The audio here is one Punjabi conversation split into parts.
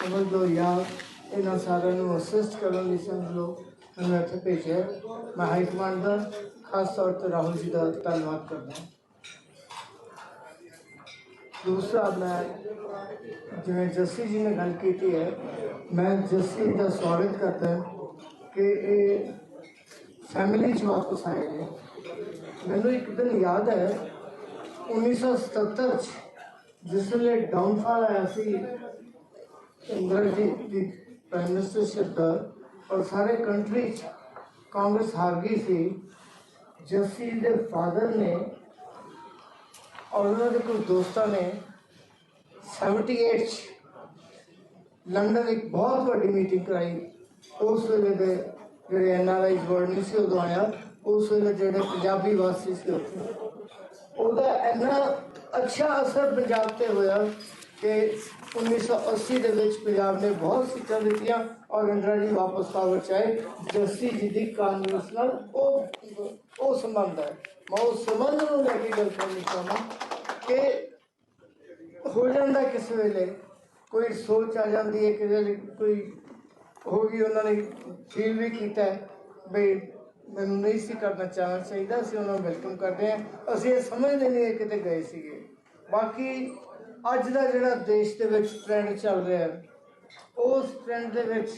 ਸਮਝ ਲਓ ਜਾਂ ਇਹਨਾਂ ਸਾਰਿਆਂ ਨੂੰ ਅਸਿਸਟ ਕਰਨ ਲਈ ਸਮਝ ਲਓ। ਮੈਨੂੰ ਇੱਥੇ ਭੇਜਿਆ ਮੈਂ ਹਾਈ ਕਮਾਂਡ ਦਾ ਖਾਸ ਤੌਰ ਤੇ ਰਾਹੁਲ ਜੀ ਦਾ ਧੰਨਵਾਦ ਕਰਦਾ ਦੂਸਰਾ, ਮੈਂ ਜਿਵੇਂ ਜੱਸੀ ਜੀ ਨੇ ਗੱਲ ਕੀਤੀ ਹੈ, ਮੈਂ ਜੱਸੀ ਦਾ ਸਵਾਗਤ ਕਰਦਾ ਕਿ ਇਹ ਫੈਮਿਲੀ ਚ ਵਾਪਸ ਆਏ ਨੇ। ਮੈਨੂੰ ਇੱਕ ਦਿਨ ਯਾਦ ਹੈ 1977 ਚ ਜਿਸ ਵੇਲੇ ਡਾਊਨਫਾਲ ਆਇਆ ਸੀ ਇੰਦਰਾ ਜੀ ਦੀ ਪ੍ਰਾਈਮ ਮਿਨਿਸਟਰਸ਼ਿਪ ਦਾ ਔਰ ਸਾਰੇ ਕੰਟਰੀ ਚ ਕਾਂਗਰਸ ਹਾਰ ਸੀ। ਜਸੀ ਦੇ ਫਾਦਰ ਨੇ ਔਰ ਉਹਨਾਂ ਦੇ ਕੁਝ ਦੋਸਤਾਂ ਨੇ 78 ਚ ਲੰਡਨ ਇੱਕ ਬਹੁਤ ਵੱਡੀ ਮੀਟਿੰਗ ਕਰਾਈ। ਉਸ ਵੇਲੇ ਦੇ ਜਿਹੜੇ ਐਨਆਰਆਈ ਵਰਡ ਨਹੀਂ ਸੀ ਉਦੋਂ ਆਇਆ, ਉਸ ਵੇਲੇ ਜਿਹੜੇ ਪੰਜਾਬੀ ਵਾਸੀ ਸੀ ਉੱਥੇ। ਉਹਦਾ ਇੰਨਾ ਅੱਛਾ ਅਸਰ ਪੰਜਾਬ ਤੇ ਹੋਇਆ ਕਿ 1980 ਦੇ ਵਿੱਚ ਪੰਜਾਬ ਨੇ ਬਹੁਤ ਸੀਟਾਂ ਦਿੱਤੀਆਂ ਔਰ ਇੰਦਰਾ ਜੀ ਵਾਪਸ ਪਾਵਰ ਚ ਆਏ। ਜੱਸੀ ਜੀ ਦੀ ਕਾਂਗਰਸ ਨਾਲ ਉਹ ਉਹ ਸੰਬੰਧ ਹੈ। ਮੈਂ ਉਸ ਸੰਬੰਧ ਨੂੰ ਲੈ ਕੇ ਗੱਲ ਕਰਨੀ ਚਾਹੁੰਦਾ ਕਿ ਹੋ ਜਾਂਦਾ ਕਿਸ ਵੇਲੇ? ਕੋਈ ਸੋਚ ਆ ਜਾਂਦੀ ਹੈ ਕਿ ਕੋਈ ਹੋ ਗਈ, ਉਹਨਾਂ ਨੇ ਫੀਲ ਵੀ ਕੀਤਾ ਬਈ ਮੈਨੂੰ ਨਹੀਂ ਸੀ ਕਰਨਾ ਚਾਹਣਾ ਚਾਹੀਦਾ ਸੀ ਉਹਨਾਂ ਨੂੰ ਵੈਲਕਮ ਕਰਦੇ ਹਾਂ। ਅਸੀਂ ਇਹ ਸਮਝਦੇ ਨਹੀਂ ਇਹ ਕਿਤੇ ਗਏ ਸੀਗੇ। ਬਾਕੀ ਅੱਜ ਦਾ ਜਿਹੜਾ ਦੇਸ਼ ਦੇ ਵਿੱਚ ਟ੍ਰੈਂਡ ਚੱਲ ਰਿਹਾ ਹੈ, ਉਸ ਟ੍ਰੈਂਡ ਦੇ ਵਿੱਚ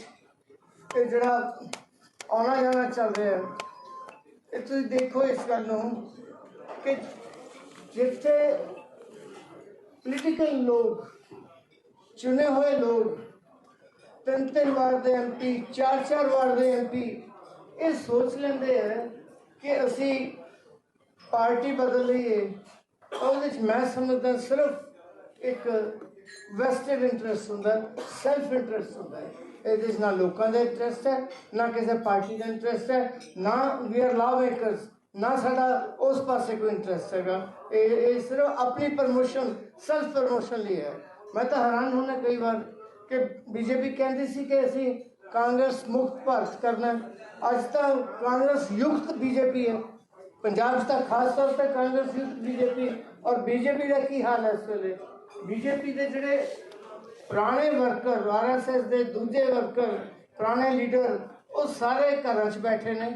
ਇਹ ਜਿਹੜਾ ਆਉਣਾ ਜਾਣਾ ਚੱਲ ਰਿਹਾ ਹੈ, ਇਹ ਤੁਸੀਂ ਦੇਖੋ ਇਸ ਗੱਲ ਨੂੰ ਕਿ ਜਿੱਥੇ ਪੋਲੀਟੀਕਲ ਲੋਕ, ਚੁਣੇ ਹੋਏ ਲੋਕ ਤਿੰਨ ਤਿੰਨ ਵਾਰ ਦੇ ਐਮਪੀ ਚਾਰ ਚਾਰ ਵਾਰ ਦੇ ਐਮਪੀ ਇਹ ਸੋਚ ਲੈਂਦੇ ਆ ਕਿ ਅਸੀਂ ਪਾਰਟੀ ਬਦਲ ਲਈਏ, ਉਹਦੇ ਵਿੱਚ ਮੈਂ ਸਮਝਦਾ ਸਿਰਫ ਇੱਕ ਵੈਸਟਡ ਇੰਟਰਸਟ ਹੁੰਦਾ, ਸੈਲਫ ਇੰਟਰਸਟ ਹੁੰਦਾ ਹੈ। ਇਹਦੇ ਵਿੱਚ ਨਾ ਲੋਕਾਂ ਦਾ ਇੰਟਰਸਟ ਹੈ, ਨਾ ਕਿਸੇ ਪਾਰਟੀ ਦਾ ਇੰਟਰਸਟ ਹੈ, ਨਾ ਵੀ ਆਰ ਲਾ ਮੇਕਰਸ ਨਾ ਸਾਡਾ ਉਸ ਪਾਸੇ ਕੋਈ ਇੰਟਰਸਟ ਹੈਗਾ। ਇਹ ਇਹ ਸਿਰਫ ਆਪਣੀ ਪ੍ਰਮੋਸ਼ਨ ਸੈਲਫ ਪ੍ਰਮੋਸ਼ਨ ਲਈ ਹੈ। ਮੈਂ ਤਾਂ ਹੈਰਾਨ ਹੁੰਦਾ ਕਈ ਵਾਰ ਕਿ ਬੀਜੇਪੀ ਕਹਿੰਦੀ ਸੀ ਕਿ ਅਸੀਂ ਕਾਂਗਰਸ ਮੁਕਤ ਭਾਰਤ ਕਰਨਾ ਹੈ। ਅੱਜ ਤਾਂ ਕਾਂਗਰਸ ਯੁਕਤ ਬੀਜੇਪੀ ਹੈ। ਪੰਜਾਬ 'ਚ ਤਾਂ ਖਾਸ ਤੌਰ ਤੇ ਕਾਂਗਰਸ ਯੁਕਤ ਬੀਜੇਪੀ ਔਰ ਬੀਜੇਪੀ ਦਾ ਕੀ ਹਾਲ ਹੈ ਇਸ ਵੇਲੇ? ਬੀਜੇਪੀ ਦੇ ਜਿਹੜੇ ਪੁਰਾਣੇ ਵਰਕਰ ਆਰਐਸਐਸ ਦੇ ਦੂਜੇ ਵਰਕਰ, ਪੁਰਾਣੇ ਲੀਡਰ, ਉਹ ਸਾਰੇ ਘਰਾਂ 'ਚ ਬੈਠੇ ਨੇ।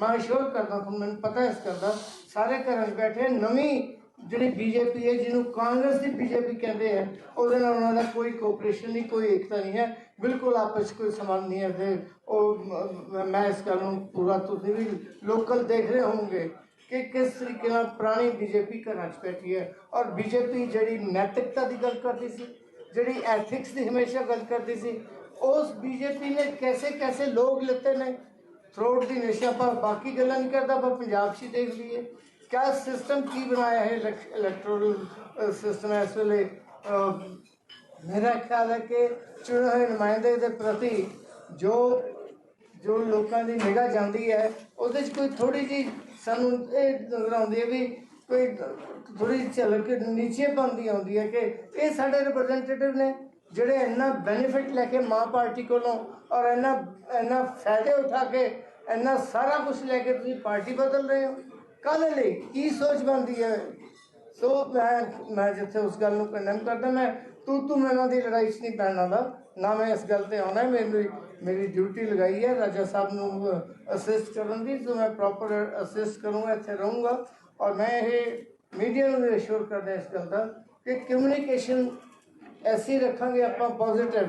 ਮੈਂ ਅਸ਼ੋਰ ਕਰਦਾ ਤੁਹਾਨੂੰ, ਮੈਨੂੰ ਪਤਾ ਇਸ ਕਰਦਾ ਸਾਰੇ ਘਰਾਂ 'ਚ ਬੈਠੇ ਨਵੀਂ ਜਿਹੜੀ ਬੀਜੇਪੀ ਹੈ, ਜਿਹਨੂੰ ਕਾਂਗਰਸ ਦੀ ਬੀਜੇਪੀ ਕਹਿੰਦੇ ਆ, ਉਹਦੇ ਨਾਲ ਉਹਨਾਂ ਦਾ ਕੋਈ ਕੋਆਪਰੇਸ਼ਨ ਨਹੀਂ, ਕੋਈ ਏਕਤਾ ਨਹੀਂ ਹੈ। ਬਿਲਕੁਲ ਆਪਸ 'ਚ ਕੋਈ ਸੰਬੰਧ ਨਹੀਂ ਹੈ। ਤੇ ਉਹ, ਮੈਂ ਇਸ ਗੱਲ ਨੂੰ ਪੂਰਾ ਤੁਸੀਂ ਵੀ ਲੋਕਲ ਦੇਖ ਰਹੇ ਹੋਵੋਗੇ। ਕਿ ਕਿਸ ਤਰੀਕੇ ਨਾਲ ਪੁਰਾਣੀ ਬੀਜੇਪੀ ਘਰਾਂ 'ਚ ਬੈਠੀ ਹੈ ਔਰ ਬੀਜੇਪੀ ਜਿਹੜੀ ਨੈਤਿਕਤਾ ਦੀ ਗੱਲ ਕਰਦੀ ਸੀ, ਜਿਹੜੀ ਐਥਿਕਸ ਦੀ ਹਮੇਸ਼ਾ ਗੱਲ ਕਰਦੀ ਸੀ, ਉਸ ਬੀਜੇਪੀ ਨੇ ਕੈਸੇ ਕੈਸੇ ਲੋਕ ਲਿੱਤੇ ਨੇ? ਥਰੋਟ ਦੀ ਨਸ਼ਾ ਪਰ ਬਾਕੀ ਗੱਲਾਂ ਨਹੀਂ ਕਰਦਾ, ਪਰ ਪੰਜਾਬ 'ਚ ਹੀ ਦੇਖ ਲਈਏ। ਕਿਆ ਸਿਸਟਮ ਕੀ ਬਣਾਇਆ ਹੈ ਇਲੈਕਟੋਰਲ ਸਿਸਟਮ ਇਸ ਵੇਲੇ? ਮੇਰਾ ਖਿਆਲ ਹੈ ਕਿ ਚੁਣੇ ਹੋਏ ਨੁਮਾਇੰਦੇ ਦੇ ਪ੍ਰਤੀ ਜੋ ਜੋ ਲੋਕਾਂ ਦੀ ਨਿਗਾਹ ਜਾਂਦੀ ਹੈ, ਉਹਦੇ 'ਚ ਕੋਈ ਥੋੜੀ ਜੀ ਸਾਨੂੰ ਇਹ ਨਜ਼ਰ ਆਉਂਦੀ ਹੈ ਵੀ ਕੋਈ ਥੋੜੀ ਝਲਕ ਨੀਚੇ ਬੰਦੀ ਆਉਂਦੀ ਹੈ ਕਿ ਇਹ ਸਾਡੇ ਰਿਪਰੈਜ਼ੈਂਟੇਟਿਵ ਨੇ ਜਿਹੜੇ ਇੰਨਾ ਬੈਨੀਫਿਟ ਲੈ ਕੇ ਮਾਂ ਪਾਰਟੀ ਕੋਲੋਂ ਔਰ ਇੰਨਾ ਇੰਨਾ ਫਾਇਦੇ ਉਠਾ ਕੇ ਇੰਨਾ ਸਾਰਾ ਕੁਝ ਲੈ ਕੇ ਤੁਸੀਂ ਪਾਰਟੀ ਬਦਲ ਰਹੇ ਹੋ। ਕਾਹਦੇ ਲਈ? ਕੀ ਸੋਚ ਬੰਦੀ ਹੈ? ਸੋ ਮੈਂ ਮੈਂ ਜਿੱਥੇ ਉਸ ਗੱਲ ਨੂੰ ਕੰਡਮ ਕਰਦਾ, ਮੈਂ ਤੂੰ ਤੂੰ ਮੈਨਾਂ ਦੀ ਲੜਾਈ 'ਚ ਨਹੀਂ ਪੈਣਾ ਦਾ ਨਾ ਮੈਂ ਇਸ ਗੱਲ ਤੇ ਆਉਣਾ ਮੇਰੀ ਮੇਰੀ ਡਿਊਟੀ ਲਗਾਈ ਹੈ, ਰਾਜਾ ਸਾਹਿਬ ਨੂੰ ਅਸਿਸਟ ਕਰਨ ਦੀ। ਸੋ ਮੈਂ ਪ੍ਰੋਪਰ ਅਸਿਸਟ ਕਰੂੰਗਾ, ਇੱਥੇ ਰਹੂੰਗਾ। ਔਰ ਮੈਂ ਇਹ ਮੀਡੀਆ ਨੂੰ ਵੀ ਅਸ਼ੋਰ ਕਰਦਾ ਇਸ ਗੱਲ ਦਾ ਕਿ ਕਮਿਊਨੀਕੇਸ਼ਨ ਐਸੀ ਰੱਖਾਂਗੇ ਆਪਾਂ ਪੋਜ਼ਿਟਿਵ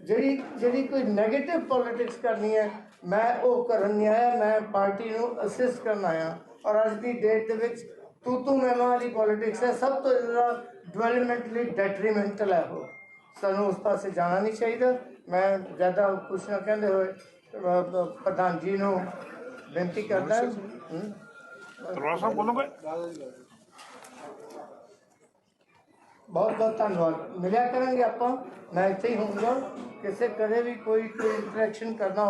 ਜਿਹੜੀ ਜਿਹੜੀ ਕੋਈ 네ਗੇਟਿਵ ਪੋਲਿਟਿਕਸ ਕਰਨੀ ਹੈ, ਮੈਂ ਉਹ ਕਰਨ ਨਹੀਂ ਆਇਆ, ਮੈਂ ਪਾਰਟੀ ਨੂੰ ਅਸਿਸਟ ਕਰਨ ਆਇਆ। ਔਰ ਅੱਜ ਦੀ ਡੇਟ ਦੇ ਵਿੱਚ ਤੂੰ ਤੂੰ ਮੈਂ ਮੈਂ ਵਾਲੀ ਪੋਲਿਟਿਕਸ ਹੈ ਸਭ ਤੋਂ ਜ਼ਿਆਦਾ ਡਿਵੈਲਪਮੈਂਟ ਲਈ ਡੈਟਰੀਮੈਂਟਲ ਹੈ ਉਹ ਸਾਨੂੰ ਉਸ ਪਾਸੇ ਜਾਣਾ ਨਹੀਂ ਚਾਹੀਦਾ ਮੈਂ ਜ਼ਿਆਦਾ ਕੁਛ ਨਾ ਕਹਿੰਦੇ ਹੋਏ ਅਹ, ਅਹ, ਪ੍ਰਧਾਨ ਜੀ ਨੂੰ ਬੇਨਤੀ ਕਰਦਾ ਹੂੰ ਤਰਵਾਰ ਸਾਹਿਬ ਬੋਲੋਗੇ ਬਹੁਤ ਬਹੁਤ ਧੰਨਵਾਦ ਮਿਲਿਆ ਕਰਾਂਗੇ ਆਪਾਂ ਮੈਂ ਇੱਥੇ ਹੀ ਹੋਊਂਗਾ ਕਿਸੇ ਕਦੇ ਵੀ ਕੋਈ ਕੋਈ ਇੰਟਰੈਕਸ਼ਨ ਕਰਨਾ